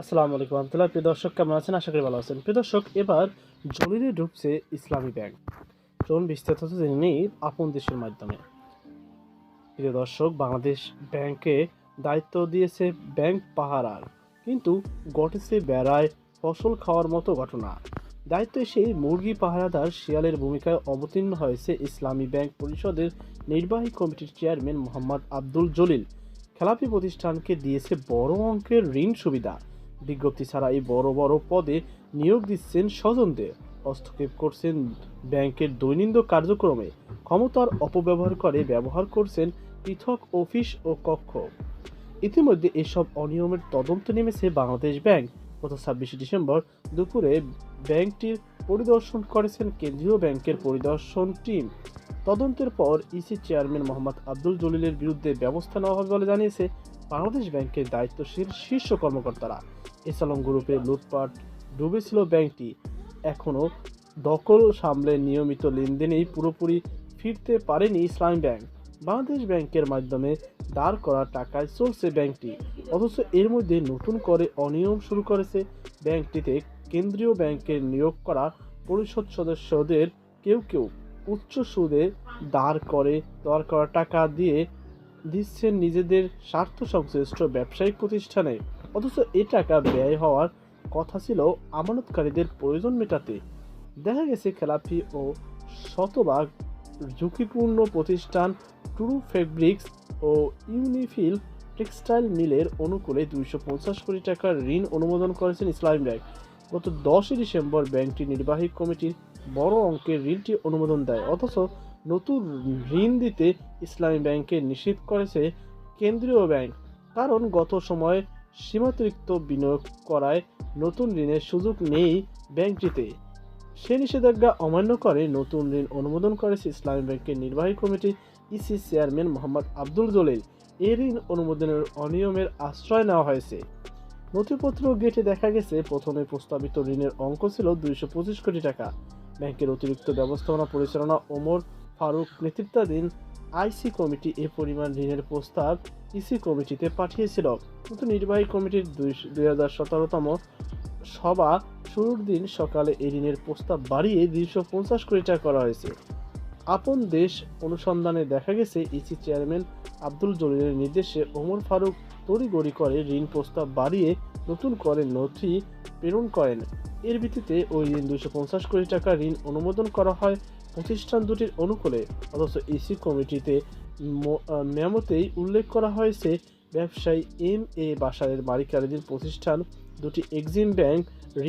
আসসালামু আলাইকুম রহমতুল্লাহ। প্রিয় দর্শক, কেমন আছেন? আশা করি ভালো আছেন। প্রিয় দর্শক, এবার জলিলে ঢুকছে ইসলামী ব্যাংক। চলুন বিস্তারিত জেনে নিই আপন দেশের মাধ্যমে। প্রিয় দর্শক, বাংলাদেশ ব্যাংকে দায়িত্ব দিয়েছে ব্যাংক পাহারার। কিন্তু ঘটেছে বেড়ায় ফসল খাওয়ার মতো ঘটনা। দায়িত্ব এসে মুরগি পাহারাদার শিয়ালের ভূমিকায় অবতীর্ণ হয়েছে ইসলামী ব্যাংক পরিষদের নির্বাহী কমিটির চেয়ারম্যান মোহাম্মদ আব্দুল জলিল। খেলাপি প্রতিষ্ঠানকে দিয়েছে বড় অঙ্কের ঋণ সুবিধা। বিজ্ঞপ্তি ছাড়া এই বড় বড় পদে নিয়োগ দিচ্ছেন স্বজনদের। হস্তক্ষেপ করছেন ব্যাংকের দৈনন্দিন কার্যক্রমে। ক্ষমতার অপব্যবহার করে ব্যবহার করছেন পৃথক অফিস ও কক্ষ। ইতিমধ্যে এসব অনিয়মের তদন্ত নেমেছে বাংলাদেশ ব্যাংক। গত ছাব্বিশে ডিসেম্বর দুপুরে ব্যাংকটির পরিদর্শন করেছেন কেন্দ্রীয় ব্যাংকের পরিদর্শন টিম। তদন্তের পর ইসি চেয়ারম্যান মোহাম্মদ আব্দুল জলিলের বিরুদ্ধে ব্যবস্থা নেওয়া হবে বলে জানিয়েছে বাংলাদেশ ব্যাংকের দায়িত্বশীল শীর্ষ কর্মকর্তারা এসালম গ্রুপে লুটপাট ডুবেছিল ব্যাংকটি। এখনও দখল সামলে নিয়মিত লেনদেনেই পুরোপুরি ফিরতে পারেনি ইসলাম ব্যাংক। বাংলাদেশ ব্যাংকের মাধ্যমে দাঁড় করা টাকায় চলছে ব্যাংকটি। অথচ এর মধ্যে নতুন করে অনিয়ম শুরু করেছে ব্যাংকটিতে কেন্দ্রীয় ব্যাংকের নিয়োগ করা পরিষদ সদস্যদের কেউ কেউ উচ্চ সুদে দাঁড় করে দাঁড় করা টাকা দিয়ে দিচ্ছেন নিজেদের স্বার্থ সংশ্লিষ্ট ব্যবসায়িক প্রতিষ্ঠানে। অথচ এ টাকা ব্যয় হওয়ার কথা ছিল আমানতকারীদের প্রয়োজন মেটাতে। দেখা গেছে খেলাপি ও শতভাগ ঝুঁকিপূর্ণ প্রতিষ্ঠান ট্রু ফেব্রিক্স ও ইউনিফিল টেক্সটাইল মিলের অনুকূলে দুইশো পঞ্চাশ কোটি টাকার ঋণ অনুমোদন করেছেন ইসলামী ব্যাংক। গত দশই ডিসেম্বর ব্যাংকটি নির্বাহী কমিটির বড় অঙ্কের ঋণটি অনুমোদন দেয়। অথচ নতুন ঋণ দিতে ইসলামী ব্যাংকে নিষেধ করেছে কেন্দ্রীয় ব্যাংক, কারণ গত সময়ে সীমাতিরিক্ত বিনিয়োগ করায় নতুন ঋণের সুযোগ নেই ব্যাংকটিতে। সে নিষেধাজ্ঞা অমান্য করে নতুন ঋণ অনুমোদন করেছে ইসলামী ব্যাংকের নির্বাহী committee EC chairman Mohammad Abdul Jalil. এই ঋণ অনুমোদনের অনিয়মের আশ্রয় নেওয়া হয়েছে। নথিপত্র গেটে দেখা গেছে, প্রথমে প্রস্তাবিত ঋণের অঙ্ক ছিল দুইশো পঁচিশ কোটি টাকা। ব্যাংকের অতিরিক্ত ব্যবস্থাপনা পরিচালনা ওমর ফারুক নেতৃত্বাধীন আইসি কমিটি এ পরিমাণ ঋণের প্রস্তাব ইসি কমিটিতে পাঠিয়েছিল। কিন্তু নির্বাহী কমিটির দুই হাজার সতেরোতম সভা শুরুর দিন সকালে এই ঋণের প্রস্তাব বাড়িয়ে দুইশো পঞ্চাশ কোটি টাকা করা হয়েছে। আপন দেশ অনুসন্ধানে দেখা গেছে, ইসি চেয়ারম্যান আব্দুল জলিলের নির্দেশে ওমর ফারুক তড়িগড়ি করে ঋণ প্রস্তাব বাড়িয়ে নতুন করে নথি প্রেরণ করেন। এর ভিত্তিতে ওই ঋণ দুইশো পঞ্চাশ কোটি টাকা ঋণ অনুমোদন করা হয়। প্রতিষ্ঠান দুটির অনুকূলে, অথচ ইসি কমিটিতে মেমোতেই উল্লেখ করা হয়েছে, ব্যবসায়ী এম এ বাসারের মালিকানাধীন প্রতিষ্ঠান দুটি এক্সিম ব্যাংক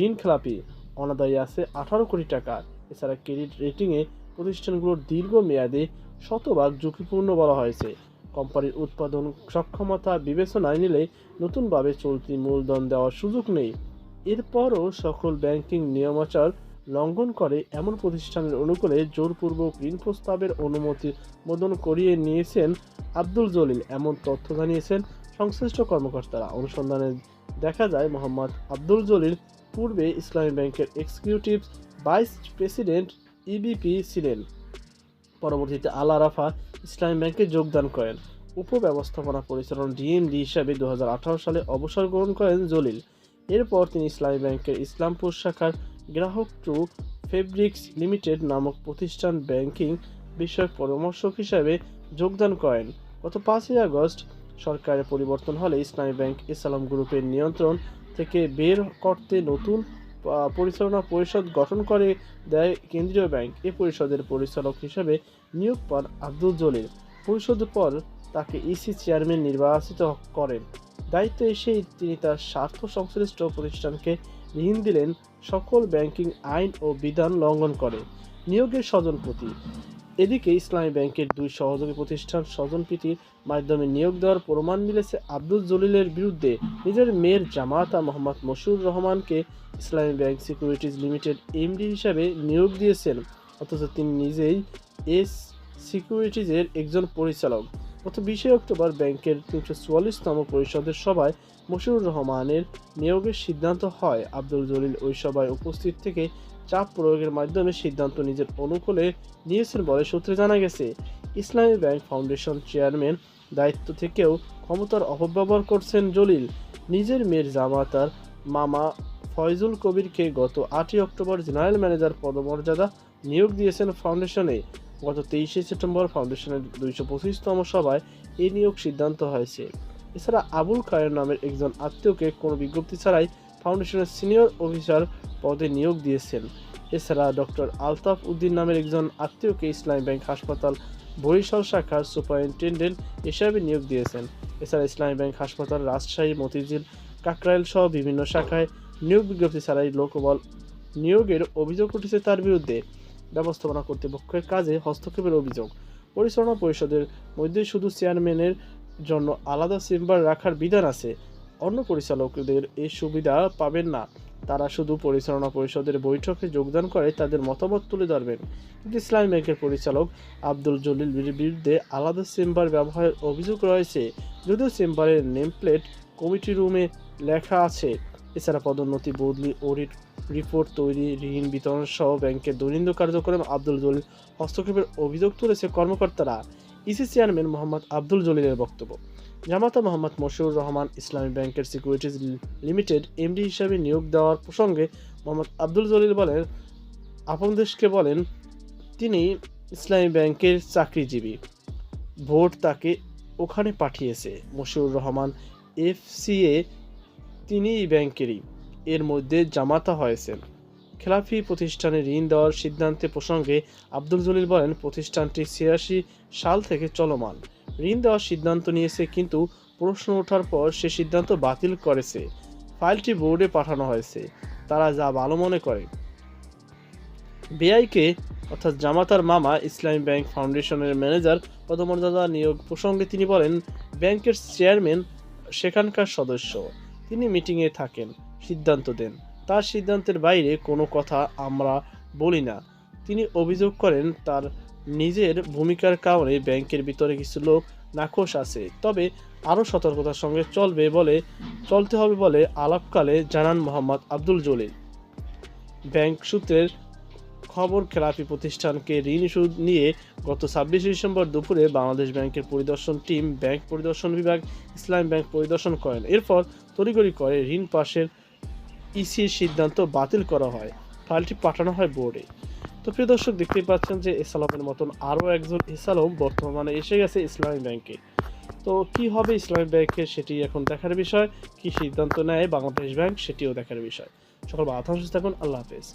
ঋণ খেলাপি, অনাদায়ী আছে আঠারো কোটি টাকা। এছাড়া ক্রেডিট রেটিংয়ে প্রতিষ্ঠানগুলোর দীর্ঘ মেয়াদে শতভাগ ঝুঁকিপূর্ণ বলা হয়েছে। কোম্পানির উৎপাদন সক্ষমতা বিবেচনায় নিলে নতুনভাবে চলতি মূলধন দেওয়ার সুযোগ নেই। এরপরও সকল ব্যাংকিং নিয়মাচার লঙ্ঘন করে এমন প্রতিষ্ঠানের অনুকূলে জোরপূর্বক ঋণ প্রস্তাবের অনুমতি মোদন করিয়ে নিয়েছেন আব্দুল জলিল। এমন তথ্য জানিয়েছেন সংশ্লিষ্ট কর্মকর্তারা। অনুসন্ধানে দেখা যায়, মোহাম্মদ আব্দুল জলিল পূর্বে ইসলামী ব্যাংকের এক্সিকিউটিভ ভাইস প্রেসিডেন্ট ইবিপি ছিলেন। পরবর্তীতে আল আরাফা ইসলামী ব্যাংকে যোগদান করেন। উপব্যবস্থাপনা পরিচালন ডিএমডি হিসাবে দু হাজার আঠারো সালে অবসর গ্রহণ করেন জলিল। এরপর তিনি ইসলামী ব্যাংকের ইসলামপুর শাখার গ্রাহক টু ফেব্রিক্স লিমিটেড নামক প্রতিষ্ঠান ব্যাংকিং বিষয়ক পরামর্শক হিসাবে যোগদান করেন। গত পাঁচই আগস্ট সরকারের পরিবর্তন হলে ইসলামী ব্যাংক ইসলাম গ্রুপের নিয়ন্ত্রণ থেকে বের করতে নতুন পরিচালনা পরিষদ গঠন করে দেয় কেন্দ্রীয় ব্যাংক। এ পরিষদের পরিচালক হিসেবে নিয়োগ পান আব্দুল জলিল। পরিষদের পর তাকে ইসি চেয়ারম্যান নির্বাচিত করেন। দায়িত্ব এসেই তিনি তার স্বার্থ সংশ্লিষ্ট প্রতিষ্ঠানকে ঋণ দিলেন সকল ব্যাংকিং আইন ও বিধান লঙ্ঘন করে। নিয়োগের স্বজনপ্রতি এদিকে ইসলামী ব্যাংকের দুই সহযোগী প্রতিষ্ঠান স্বজনপ্রীতির মাধ্যমে নিয়োগ দেওয়ার প্রমাণ মিলেছে আব্দুল জলিলের বিরুদ্ধে। নিজের মেয়ের জামাতা মোহাম্মদ মশুর রহমানকে ইসলামী ব্যাংক সিকিউরিটিজ লিমিটেড এমডি হিসাবে নিয়োগ দিয়েছেন। অথচ তিনি নিজেই এস সিকিউরিটিজের একজন পরিচালক। গত বিশে অক্টোবর ব্যাংকের তিনশো চুয়াল্লিশতম পরিষদের সভায় মশিউর রহমানের নিয়োগের সিদ্ধান্ত হয়। আব্দুল জলিল ওই সভায় উপস্থিত থেকে চাপ প্রয়োগের মাধ্যমে সিদ্ধান্ত নিজের অনুকূলে নিয়েছেন বলে সূত্রে জানা গেছে। ইসলামী ব্যাংক ফাউন্ডেশন চেয়ারম্যান দায়িত্ব থেকেও ক্ষমতার অপব্যবহার করছেন জলিল। নিজের মেয়ের জামাতার মামা ফয়জুল কবিরকে গত আটই অক্টোবর জেনারেল ম্যানেজার পদমর্যাদা নিয়োগ দিয়েছেন ফাউন্ডেশনে। গত তেইশে সেপ্টেম্বর ফাউন্ডেশনের দুইশো পঁচিশতম সভায় এই নিয়োগ সিদ্ধান্ত হয়েছে। এছাড়া আবুল খায়ের নামের একজন আত্মীয়কে কোনো বিজ্ঞপ্তি ছাড়াই ফাউন্ডেশনের সিনিয়র অফিসার পদে নিয়োগ দিয়েছেন। এছাড়া ডক্টর আলতাফ উদ্দিন নামের একজন আত্মীয়কে ইসলামী ব্যাংক হাসপাতাল বরিশাল শাখার সুপারিনটেন্ডেন্ট হিসাবে নিয়োগ দিয়েছেন। এছাড়া ইসলামী ব্যাংক হাসপাতাল রাজশাহী, মতিঝিল, কাকরাইল সহ বিভিন্ন শাখায় নিয়োগ বিজ্ঞপ্তি ছাড়াই লোকবল নিয়োগের অভিযোগ উঠেছে তার বিরুদ্ধে। ব্যবস্থাপনা কর্তৃপক্ষের কাজে হস্তক্ষেপের অভিযোগ। পরিচালনা পরিষদের মধ্যে শুধু চেয়ারম্যানের জন্য আলাদা চেম্বার রাখার বিধান আছে। অন্য পরিচালকদের এই সুবিধা পাবেন না। তারা শুধু পরিচালনা পরিষদের বৈঠকে যোগদান করে তাদের মতামত তুলে ধরবেন। কিন্তু ইসলামী ব্যাংকের পরিচালক আব্দুল জলিল বিরুদ্ধে আলাদা চেম্বার ব্যবহারের অভিযোগ রয়েছে। যদিও চেম্বারের নেম প্লেট কমিটি রুমে লেখা আছে এছাড়া পদোন্নতি, বদলি অডিট রিপোর্ট তৈরি, ঋণ বিতরণ সহ ব্যাংকের দৈনন্দিন কার্যক্রমে আব্দুল জলিল হস্তক্ষেপের অভিযোগ তুলেছে কর্মকর্তারা। ইসি চেয়ারম্যান মোহাম্মদ আব্দুল জলিলের বক্তব্য। জামাতা মোহাম্মদ মশিউর রহমান ইসলামী ব্যাংকের সিকিউরিটিজ লিমিটেড এমডি হিসাবে নিয়োগ দেওয়ার প্রসঙ্গে মোহাম্মদ আব্দুল জলিল বলেন, আপন দেশকে বলেন, তিনি ইসলামী ব্যাংকের চাকরিজীবী। ভোট তাকে ওখানে পাঠিয়েছে। মশিউর রহমান এফসিএ তিনি ব্যাংকেরই। এর মধ্যে জামাতা হয়েছেন। খেলাফি প্রতিষ্ঠানে ঋণ দেওয়ার সিদ্ধান্তে প্রসঙ্গে আব্দুল জলিল বলেন, প্রতিষ্ঠানটি ছিয়াশি সাল থেকে চলমান। ঋণ দেওয়ার সিদ্ধান্ত নিয়েছে, কিন্তু প্রশ্ন ওঠার পর সে সিদ্ধান্ত বাতিল করেছে। ফাইলটি বোর্ডে পাঠানো হয়েছে। তারা যা ভালো মনে করে। বেআইকে, অর্থাৎ জামাতার মামা ইসলামী ব্যাংক ফাউন্ডেশনের ম্যানেজার পদমর্যাদা নিয়োগ প্রসঙ্গে তিনি বলেন, ব্যাংকের চেয়ারম্যান সেখানকার সদস্য। তিনি মিটিংয়ে থাকেন, সিদ্ধান্ত দেন। তার সিদ্ধান্তের বাইরে কোনো কথা আমরা বলি না। তিনি অভিযোগ করেন, তার নিজের ভূমিকার কারণে ব্যাংকের ভিতরে কিছু লোক নাখোশ আছে। তবে আরও সতর্কতার সঙ্গে চলবে বলে, চলতে হবে বলে আলাপকালে জানান মোহাম্মদ আব্দুল জলিল। ব্যাংক সূত্রের খবর খেলাপি প্রতিষ্ঠানকে ঋণ সুদ নিয়ে গত ছাব্বিশে ডিসেম্বর দুপুরে বাংলাদেশ ব্যাংকের পরিদর্শন টিম ব্যাংক পরিদর্শন বিভাগ, ইসলাম ব্যাংক পরিদর্শন করেন। এরপর তড়িগড়ি করে ঋণ পাশের ইসির সিদ্ধান্ত বাতিল করা হয়। ফাইলটি পাঠানো হয় বোর্ডে। তো প্রিয় দর্শক, দেখতেই পাচ্ছেন যে এসালামের মতন আরও একজন এসালম বর্তমানে এসে গেছে ইসলামী ব্যাংকে। তো কি হবে ইসলামী ব্যাংকের সেটি এখন দেখার বিষয়। কি সিদ্ধান্ত নেয় বাংলাদেশ ব্যাংক সেটিও দেখার বিষয়। সকল বাধা থাকুন, আল্লাহ হাফেজ।